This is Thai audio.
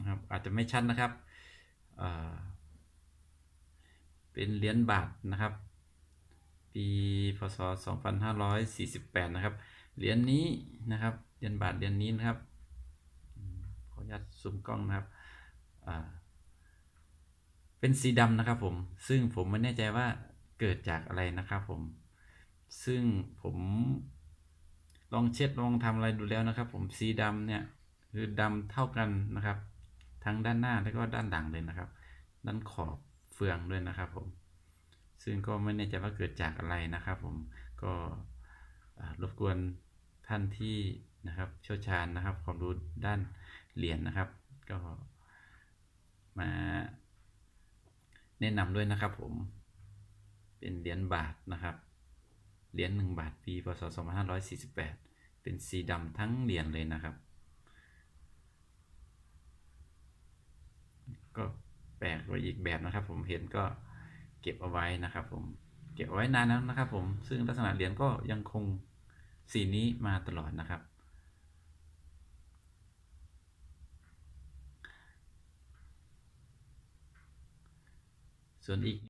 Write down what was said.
นะครับอาจจะไม่ชัดนะครับเป็นเหรียญบาทนะครับ ปีพศ 2548 นะครับเหรียญนี้นะครับเหรียญบาทเหรียญนี้นะครับขออนุญาตซูมกล้องนะครับเป็นสีดำนะครับผมซึ่งผมไม่แน่ใจว่าเกิดจากอะไรนะครับผมซึ่งผมลองเช็ดลองทำอะไรดูแล้วนะครับ ผมสีดำเนี่ยคือดำเท่ากันนะครับ ทั้งด้านหน้าแล้วก็ด้านหลังเลยนะครับ ด้านขอบเฟืองด้วยนะครับผม ซึ่งก็ไม่แน่ใจว่าเกิดจากอะไรนะครับ ผมก็รบกวนท่านที่นะครับเชี่ยวชาญนะครับความรู้ด้านเหรียญนะครับ ก็มาแนะนำด้วยนะครับผมเป็นเหรียญบาทนะครับเหรียญหนึ่งบาทปีพศ2548 เป็นสีดำทั้งเหรียญเลยนะครับ ก็แปลกไปอีกแบบนะครับ ผมเห็นก็เก็บเอาไว้นะครับ ผมเก็บเอาไว้นานแล้วนะครับ ผมซึ่งลักษณะเหรียญก็ยังคงสีนี้มาตลอดนะครับ ส่วนอีก